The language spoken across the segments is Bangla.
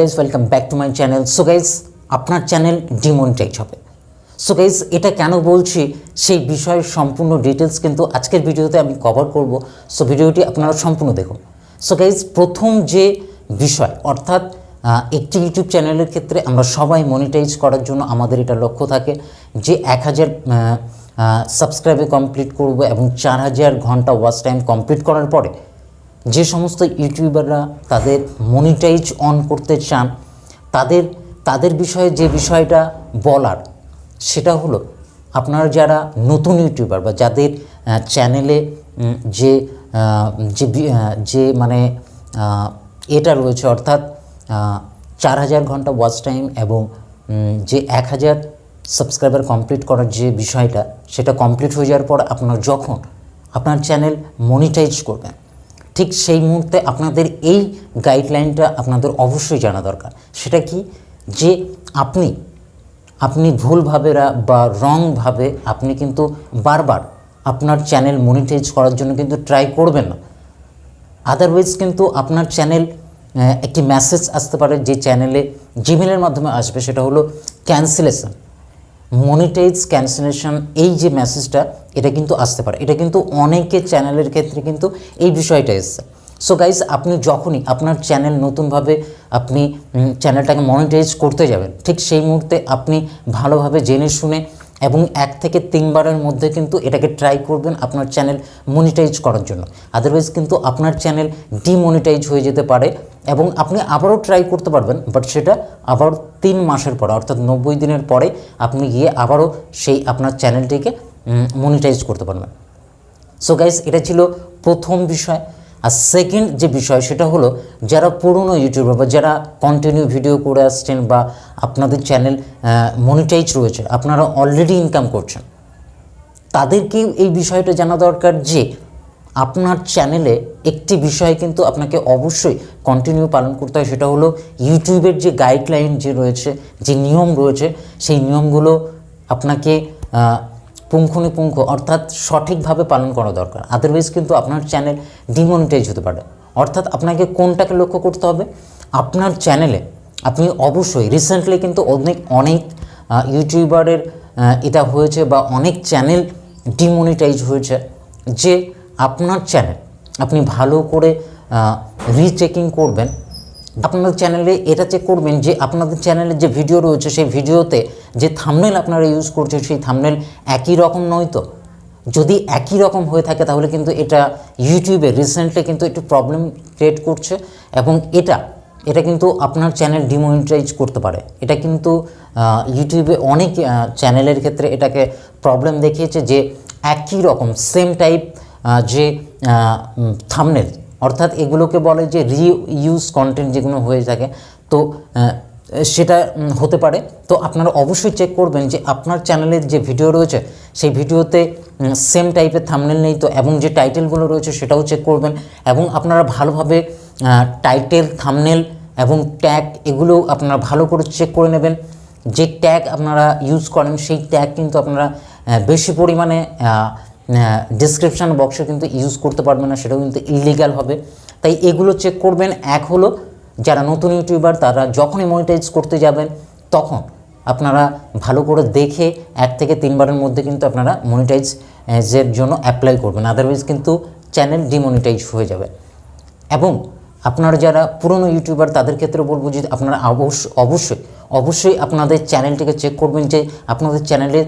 Guys welcome back to my channel so guys আপনার চ্যানেল ডিমনিটাইজ হবে। সো গাইজ এটা কেন বলছি? সেই বিষয়ের সম্পূর্ণ ডিটেলস কিন্তু আজকের ভিডিওতে আমি কভার করব। সো ভিডিওটি আপনারা সম্পূর্ণ দেখুন। সো গাইজ প্রথম যে বিষয়, অর্থাৎ একটি ইউটিউব চ্যানেলের ক্ষেত্রে আমরা সবাই মনিটাইজ করার জন্য আমাদের এটা লক্ষ্য থাকে যে এক হাজার সাবস্ক্রাইবে কমপ্লিট করব এবং চার হাজার ঘণ্টা ওয়াচ টাইম কমপ্লিট করার পরে যে সমস্ত ইউটিউবাররা তাদের মনিটাইজ অন করতে চান, তাদের তাদের বিষয়ে যে বিষয়টা বলার, সেটা হলো আপনারা যারা নতুন ইউটিউবার বা যাদের চ্যানেলে যে যে মানে এটা রয়েছে অর্থাৎ চার হাজার ঘণ্টা ওয়াচ টাইম এবং যে এক হাজার সাবস্ক্রাইবার কমপ্লিট করার যে বিষয়টা, সেটা কমপ্লিট হয়ে যাওয়ার পর আপনার যখন আপনার চ্যানেল মনিটাইজ করবেন ঠিক সেই মুহূর্তে আপনাদের এই গাইডলাইনটা আপনাদের অবশ্যই জানা দরকার। সেটা কি? যে আপনি আপনি ভুলভাবে বা রংভাবে আপনি কিন্তু বারবার আপনার চ্যানেল মনিটাইজ করার জন্য কিন্তু ট্রাই করবেন না। আদারওয়াইজ কিন্তু আপনার চ্যানেল একটি মেসেজ আসতে পারে যে চ্যানেলে জিমেলের মাধ্যমে আসবে, সেটা হলো ক্যান্সেলেশন মনিটাইজ ক্যান্সেলেশন এই যে মেসেজটা এটা কিন্তু আসতে পারে। এটা কিন্তু অনেকে চ্যানেলের ক্ষেত্রে কিন্তু এই বিষয়টা এসছে। সো গাইজ আপনি যখনই আপনার চ্যানেল নতুনভাবে আপনি চ্যানেলটাকে মনিটাইজ করতে যাবেন, ঠিক সেই মুহূর্তে আপনি ভালোভাবে জেনে শুনে এবং এক থেকে তিনবারের মধ্যে কিন্তু এটাকে ট্রাই করবেন আপনার চ্যানেল মনিটাইজ করার জন্য। আদারওয়াইজ কিন্তু আপনার চ্যানেল ডিমনিটাইজ হয়ে যেতে পারে। এবং আপনি আবারও ট্রাই করতে পারবেন বাট সেটা আবার তিন মাসের পরে, অর্থাৎ নব্বই দিনের পরে আপনি গিয়ে আবারও সেই আপনার চ্যানেলটিকে মনিটাইজ করতে পারবেন। সো গাইস এটা ছিল প্রথম বিষয়। আর সেকেন্ড যে বিষয়, সেটা হলো যারা পুরনো ইউটিউবার বা যারা কন্টিনিউ ভিডিও করে আসছেন বা আপনাদের চ্যানেল মনিটাইজ রয়েছে, আপনারা অলরেডি ইনকাম করছেন তাদেরকেও এই বিষয়টা জানা দরকার যে আপনার চ্যানেলে একটি বিষয় কিন্তু আপনাকে অবশ্যই কন্টিনিউ পালন করতে হয়, সেটা হলো ইউটিউবের যে গাইডলাইন যে রয়েছে, যে নিয়ম রয়েছে, সেই নিয়মগুলো আপনাকে পুঙ্খানুপুঙ্খ অর্থাৎ সঠিকভাবে পালন করা দরকার। আদারওয়াইজ কিন্তু আপনার চ্যানেল ডিমনিটাইজ হতে পারে। অর্থাৎ আপনাকে কোনটাকে লক্ষ্য করতে হবে? আপনার চ্যানেলে আপনি অবশ্যই রিসেন্টলি কিন্তু অনেক অনেক ইউটিউবারের এটা হয়েছে বা অনেক চ্যানেল ডিমনিটাইজ হয়েছে, যে আপনার চ্যানেল আপনি ভালো করে রিচেকিং করবেন। আপনাদের চ্যানেলে এটা চেক করবেন যে আপনাদের চ্যানেলে যে ভিডিও রয়েছে, সেই ভিডিওতে যে থামনেল আপনারা ইউজ করছেন, সেই থামনেল একই রকম নয় তো? যদি একই রকম হয়ে থাকে, তাহলে কিন্তু এটা ইউটিউবে রিসেন্টলি কিন্তু একটু প্রবলেম ক্রিয়েট করছে এবং এটা এটা কিন্তু আপনার চ্যানেল ডিমনিটাইজ করতে পারে। এটা কিন্তু ইউটিউবে অনেক চ্যানেলের ক্ষেত্রে এটাকে প্রবলেম দেখিয়েছে যে একই রকম সেম টাইপ যে থামনেল অর্থাৎ এগুলোকে বলে যে রি ইউজ কন্টেন্ট যেগুলো হয়ে থাকে, তো সেটা হতে পারে। তো আপনারা অবশ্যই চেক করবেন যে আপনার চ্যানেলের যে ভিডিও রয়েছে, সেই ভিডিওতে সেম টাইপের থামনেল নেই, তো এবং যে টাইটেলগুলো রয়েছে সেটাও চেক করবেন এবং আপনারা ভালোভাবে টাইটেল থামনেল এবং ট্যাগ এগুলো আপনারা ভালো করে চেক করে নেবেন। যে ট্যাগ আপনারা ইউজ করেন, সেই ট্যাগ কিন্তু আপনারা বেশি পরিমাণে ডিসক্রিপশান বক্সে কিন্তু ইউজ করতে পারবেন না, সেটাও কিন্তু ইলিগাল হবে। তাই এগুলো চেক করবেন। এক হলো, যারা নতুন ইউটিউবার তারা যখনই মনিটাইজ করতে যাবেন, তখন আপনারা ভালো করে দেখে এক থেকে তিনবারের মধ্যে কিন্তু আপনারা মনিটাইজ এর জন্য অ্যাপ্লাই করবেন। আদারওয়াইজ কিন্তু চ্যানেল ডিমনিটাইজ হয়ে যাবে। এবং আপনারা যারা পুরনো ইউটিউবার তাদের ক্ষেত্রে বলব যে আপনারা অবশ্যই অবশ্যই অবশ্যই আপনাদের চ্যানেলটিকে চেক করবেন যে আপনাদের চ্যানেলের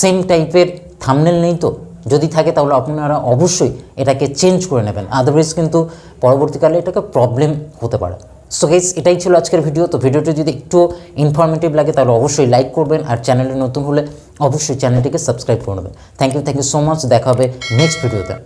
সেম টাইপের থামনেল নেই তো? যদি থাকে তাহলে আপনারা অবশ্যই এটাকে চেঞ্জ করে নেবেন। আদারওয়াইজ কিন্তু পরবর্তীকালে এটাকে প্রবলেম হতে পারে। সো গেস এটাই ছিল আজকের ভিডিও তো ভিডিওটি যদি একটু ইনফরমেটিভ লাগে, তাহলে অবশ্যই লাইক করবেন। আর চ্যানেলে নতুন হলে অবশ্যই চ্যানেলটিকে সাবস্ক্রাইব করে নেবেন। Thank you thank you so much দেখা হবে নেক্সট ভিডিওতে